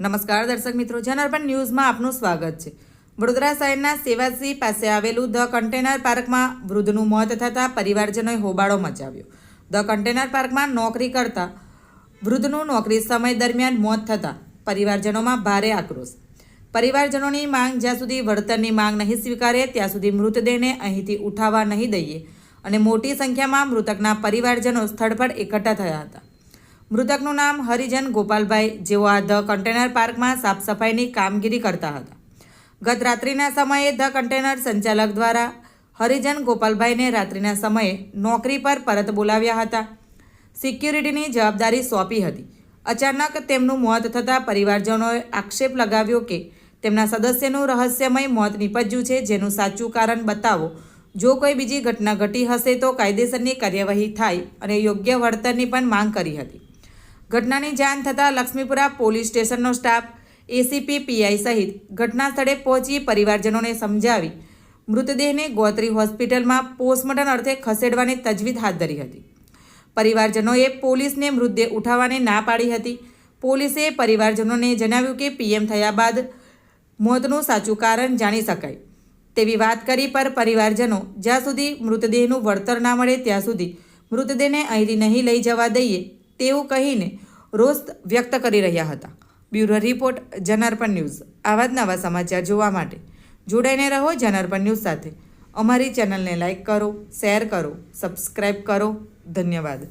નમસ્કાર દર્શક મિત્રો, જનાર્પણ ન્યૂઝમાં આપનું સ્વાગત છે. વડોદરા શહેરના સેવાસી પાસે આવેલું ધ કન્ટેનર પાર્કમાં વૃદ્ધનું મોત થતાં પરિવારજનોએ હોબાળો મચાવ્યો. ધ કન્ટેનર પાર્કમાં નોકરી કરતા વૃદ્ધનું નોકરી સમય દરમિયાન મોત થતાં પરિવારજનોમાં ભારે આક્રોશ. પરિવારજનોની માંગ જ્યાં સુધી વળતરની માંગ નહીં સ્વીકારે, ત્યાં સુધી મૃતદેહને અહીંથી ઉઠાવવા નહીં દઈએ અને મોટી સંખ્યામાં મૃતકના પરિવારજનો સ્થળ પર એકઠા થયા હતા. મૃતકનું નામ હરિજન ગોપાલભાઈ, જેઓ આ ધ કન્ટેનર પાર્કમાં સાફ સફાઈની કામગીરી કરતા હતા. ગત રાત્રિના સમયે ધ કન્ટેનર સંચાલક દ્વારા હરિજન ગોપાલભાઈને રાત્રિના સમયે નોકરી પર પરત બોલાવ્યા હતા. સિક્યુરિટીની જવાબદારી સોંપી હતી. અચાનક તેમનું મોત થતાં પરિવારજનોએ આક્ષેપ લગાવ્યો કે તેમના સદસ્યનું રહસ્યમય મોત નીપજ્યું છે, જેનું સાચું કારણ બતાવો. જો કોઈ બીજી ઘટના ઘટી હશે તો કાયદેસરની કાર્યવાહી થાય અને યોગ્ય વળતરની પણ માંગ કરી હતી. ઘટનાની જાણ થતાં લક્ષ્મીપુરા પોલીસ સ્ટેશનનો સ્ટાફ એસીપી પીઆઈ સહિત ઘટના સ્થળે પહોંચી પરિવારજનોને સમજાવી મૃતદેહને ગોત્રી હોસ્પિટલમાં પોસ્ટમોર્ટમ અર્થે ખસેડવાની તજવીજ હાથ ધરી હતી. પરિવારજનોએ પોલીસને મૃતદેહ ઉઠાવવાની ના પાડી હતી. પોલીસે પરિવારજનોને જણાવ્યું કે પીએમ થયા બાદ મોતનું સાચું કારણ જાણી શકાય. તેવી વાત કરી પર પરિવારજનો, જ્યાં સુધી મૃતદેહનું વળતર ના મળે ત્યાં સુધી મૃતદેહને અહીંથી નહીં લઈ જવા દઈએ તેવું કહીને રોષ વ્યક્ત કરી રહ્યા હતા. Bureau report, Janarpan news. આવા જ નવા સમાચાર જોવા માટે જોડાઈને રહો જનાર્પણ ન્યૂઝ સાથે. અમારી ચેનલને લાઇક કરો, શેર કરો સબસ્ક્રાઈબ કરો. ધન્યવાદ.